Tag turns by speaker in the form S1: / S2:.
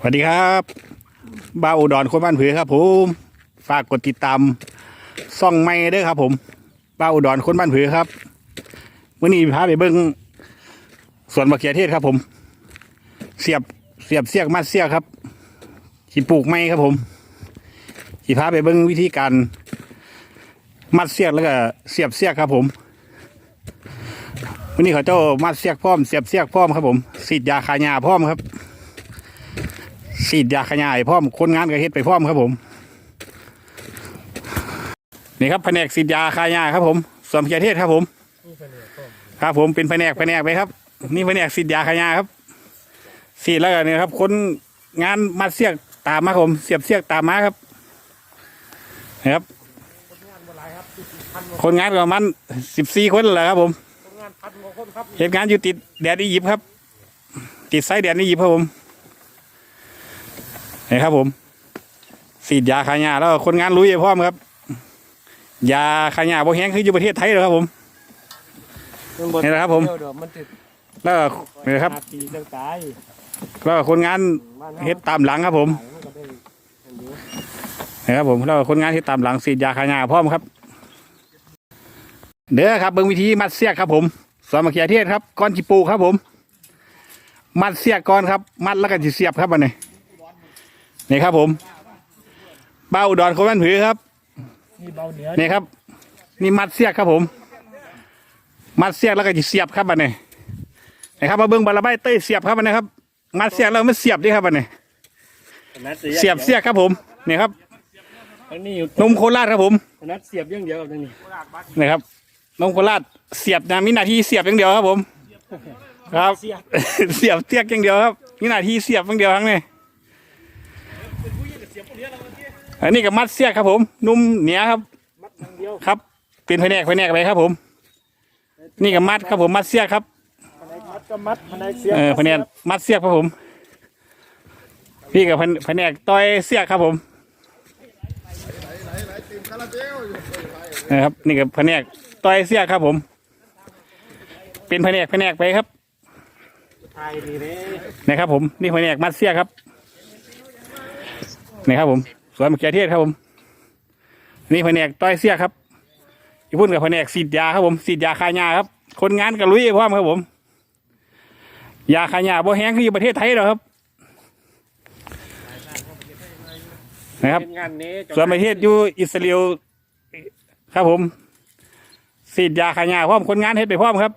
S1: สวัสดีครับบ้าอุดรคนบ้านผือครับ ผมฝากกดติดตามซ่องไม่ด้วยครับ ผมบ้าอุดรคนบ้านผือครับวันนี้พาไปเบิ้งสวนมะเขือเทศครับ ผม เสียบเสียบเสียกมัดเสียกครับขีปลูกไม้ครับ ผมขีพาไปเบิ้งวิธีการ มัดเสียกแล้วก็ เสียบเสียกครับ ผมวันนี้เขาเจ้ามัดเสียกพร้อมเสียบเสียกพร้อมครับผมสีดยาคายาพร้อมครับ ฉีดยาขยายพร้อมคนงานก็เฮ็ดไปพร้อมครับผม นี่ครับแผนกฉีดยาขยายครับผมสวมเกียรติเทศครับผมครับผมเป็นแผนกแผนกไปครับ นี่แผนกฉีดยาขยายครับฉีดแล้วก็เนี่ยครับ คนงานมัดเสียกตามมาครับผม เสียบเสียกตามมาครับนะครับ คนงานประมาณสิบสี่คนแหละครับผมเหตุงานอยู่ติดแดดอียิปต์ครับ ติดไซแดดอียิปต์ครับผม นี่ครับผมฉีดยาขายาแล้วคนงานรู้อยู่พร้อมครับ ยาขายาบ่แห้งคืออยู่ประเทศไทยเหรอครับผม
S2: นี่แหละครับผม
S1: แล้วก็นี่ครับแล้วคนงาน
S2: เฮ็ด
S1: ตามหลังครับผมนี่ครับผมแล้วคนงานเฮ็ดตามหลังฉีดยาขายาพร้อมครับ เด้อครับเบิ่งวิธีมัดเสียกครับผมสอนมาเขียเทศครับก้อนจิปูครับผม มัดเสียกก่อนครับ มัดแล้วก็จิเสียบครับอันนี้ นี่ครับผมบ้าอุดรคนบ้านผือครับ
S2: นี่เบาเหนือ
S1: นี่ครับ นี่มัดเสียกครับผม มัดเสียกแล้วก็จะเสียบครับบันนี้นะครับมาเบิ้งบาลาใบเต้ยเสียบครับบันนี้ครับ มัดเสียกแล้วมันเสียบดิครับบันนี้
S2: เสียบเสี
S1: ยกครับผมนี่ครับ
S2: อันนี้อยู่นม
S1: โคราชครับผม
S2: นัดเสียบอย่างเดียวกับทางนี้
S1: นี่ครับนมโคราชเสียบนะมีหน้าที่เสียบอย่างเดียวครับผม ครับ เสียบเสียบเสียกอย่างเดียวครับมีหน้าที่เสียบอย่างเดียวทั้งนี้ อันนี้ก็มัดเสียกครับ ผม นุ่มเหนียครับ ม
S2: ัดอย่างเดียว
S1: ครับ เป็นแผนกแผนกไปครับ ผม
S2: นี่ก็มัดครับ
S1: ผมมัดเสียกครับแ
S2: ผนกมัดก็มัดแผนกเสียบเออแผนก
S1: มัดเสียกครับผม พี่กับแผนแผนกต่อยเสียกครับผมนะครับนี่กับแผนกต่อยเสียกครับ ผม เป็นแผนกแผนกไปครับ
S2: ทายดีเลย
S1: เป็น สวนมะเขือเทศครับผมนี่แผนกต้อยเสี้ยครับอีพุ่นกับแผนกสีดยาครับผมสีดยาคายาครับ คนงานกับลุยพร้อมครับผม ยาคายาบ่แห้งคือประเทศไทยหรอครับนะครับ
S2: ส่วนประเทศอย
S1: ู่อิสราเอลครับผมสีดยาขายาพร้อมคนงานเฮ็ดไปพร้อมครับ